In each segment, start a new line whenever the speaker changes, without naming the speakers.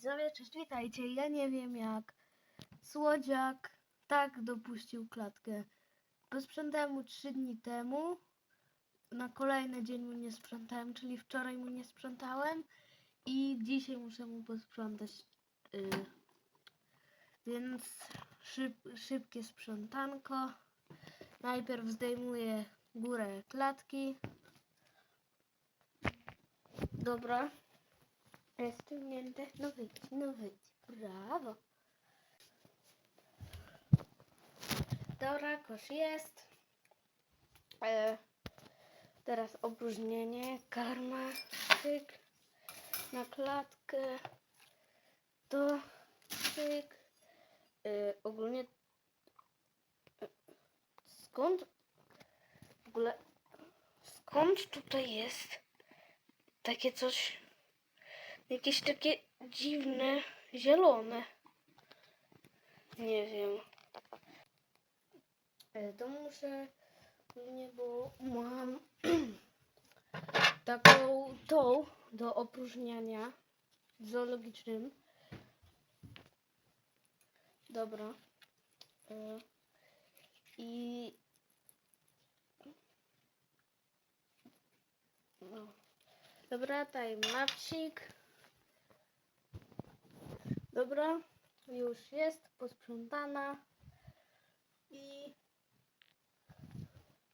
widzowie, cześć, witajcie. Ja nie wiem jak Słodziak tak dopuścił klatkę. Posprzątałem mu 3 dni temu. Na kolejny dzień mu nie sprzątałem, czyli wczoraj mu nie sprzątałem. I dzisiaj muszę mu posprzątać. y, więc szyb, szybkie sprzątanko. Najpierw zdejmuję górę klatki. Dobra. Jest ściągnięte. No wyjdź, no wyjdź. Brawo. Dobra, kosz jest. E, teraz opróżnienie, karma, cyk, na klatkę, to, cyk. E, ogólnie e, skąd w ogóle skąd tutaj jest takie coś Jakieś takie dziwne, zielone. Nie wiem. E, To muszę, nie, bo mam taką tą do opróżniania zoologicznym. Dobra. E, I no. Dobra, timelapsik. Dobra, już jest posprzątana i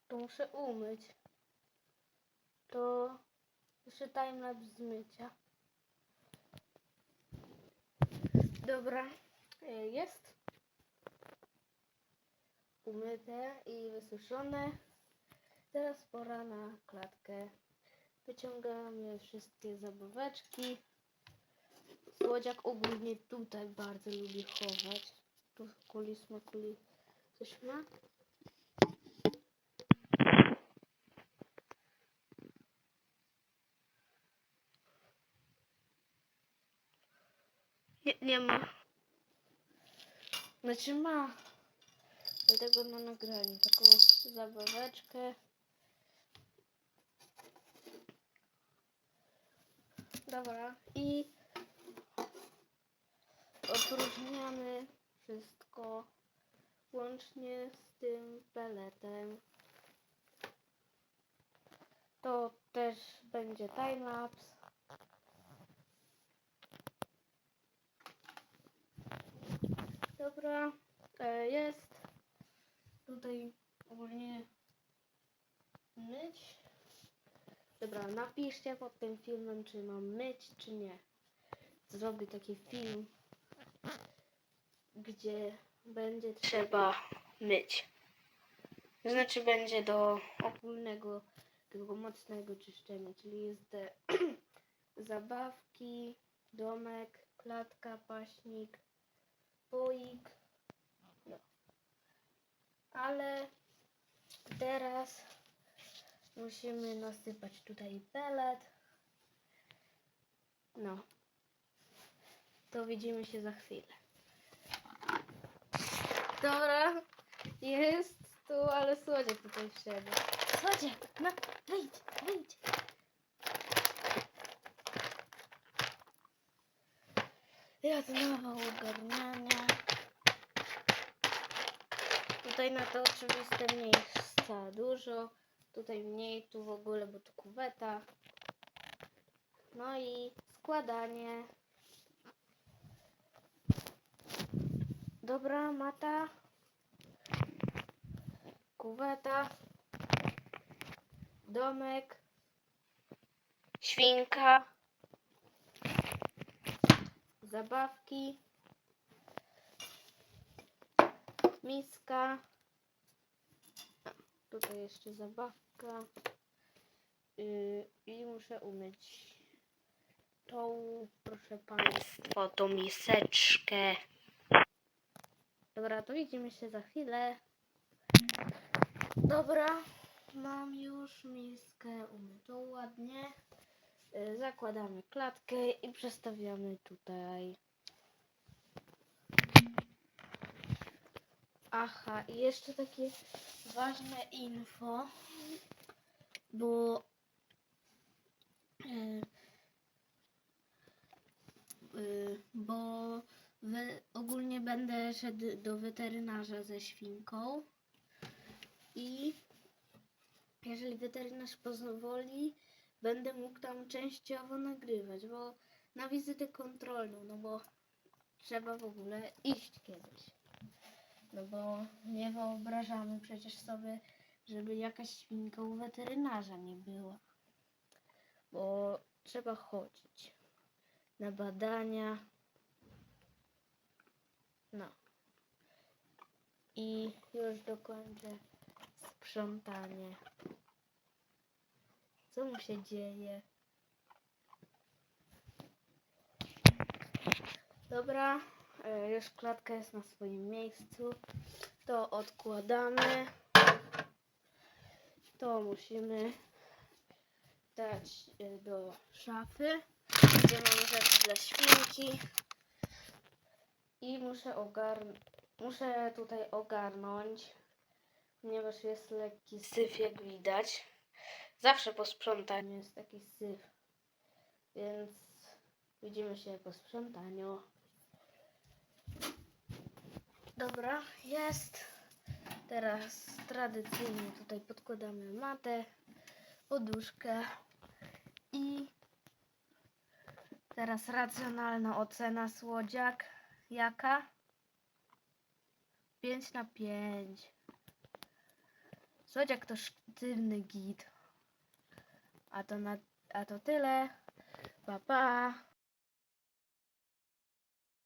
to muszę umyć. To jeszcze timelapse zmycia. Dobra, e, jest umyte i wysuszone. Teraz pora na klatkę. Wyciągamy wszystkie zabaweczki. Słodziak ogólnie tutaj bardzo lubi chować. Tu kuli smakuli. Coś ma? Nie, nie ma. Znaczy ma. Dlatego na nagraniu taką zabaweczkę. Dobra. I opróżniamy wszystko łącznie z tym peletem. To też będzie timelapse. Dobra, e, jest tutaj ogólnie myć. Dobra, napiszcie pod tym filmem, czy mam myć, czy nie. Zrobię taki film gdzie będzie trzeba myć. To znaczy będzie do ogólnego, takiego mocnego czyszczenia, czyli jest zabawki, domek, klatka, paśnik, poik. No. Ale teraz musimy nasypać tutaj pelet. No. To widzimy się za chwilę. Dobra, jest tu, ale słodziak tutaj wszedł. Słodziak, no wyjdź, wyjdź. Ja to nowa ogarniania. Tutaj na to oczywiste miejsca dużo. Tutaj mniej, tu w ogóle, bo tu kuweta. No i składanie. Dobra, mata. Kuweta. Domek. Świnka. Zabawki. Miska. Tutaj jeszcze zabawka. Yy, I muszę umyć tą, proszę Państwa, tą miseczkę. Dobra, to widzimy się za chwilę. Dobra, mam już miskę umytą ładnie. Y, Zakładamy klatkę i przestawiamy tutaj. Aha, i jeszcze takie ważne info, bo y,
y, bo ogólnie będę szedł do weterynarza ze świnką i jeżeli weterynarz pozwoli, będę mógł tam częściowo nagrywać, bo na wizytę kontrolną, no bo trzeba w ogóle iść kiedyś. No bo nie wyobrażamy przecież sobie, żeby jakaś świnka u weterynarza nie była. Bo trzeba chodzić na badania. No. I już dokończę sprzątanie. Co mu się dzieje? Dobra, e, już klatka jest na swoim miejscu. To odkładamy. To musimy dać e, do szafy, gdzie mamy rzeczy dla świnki. I muszę ogarnąć, muszę tutaj ogarnąć, ponieważ jest lekki syf, jak widać. Zawsze po sprzątaniu jest taki syf, więc widzimy się po sprzątaniu. Dobra, jest. Teraz tradycyjnie tutaj podkładamy matę, poduszkę i teraz racjonalna ocena słodziak. Jaka? 5 na 5. Słodziak to sztywny git. A to, na, a to tyle. Pa, pa.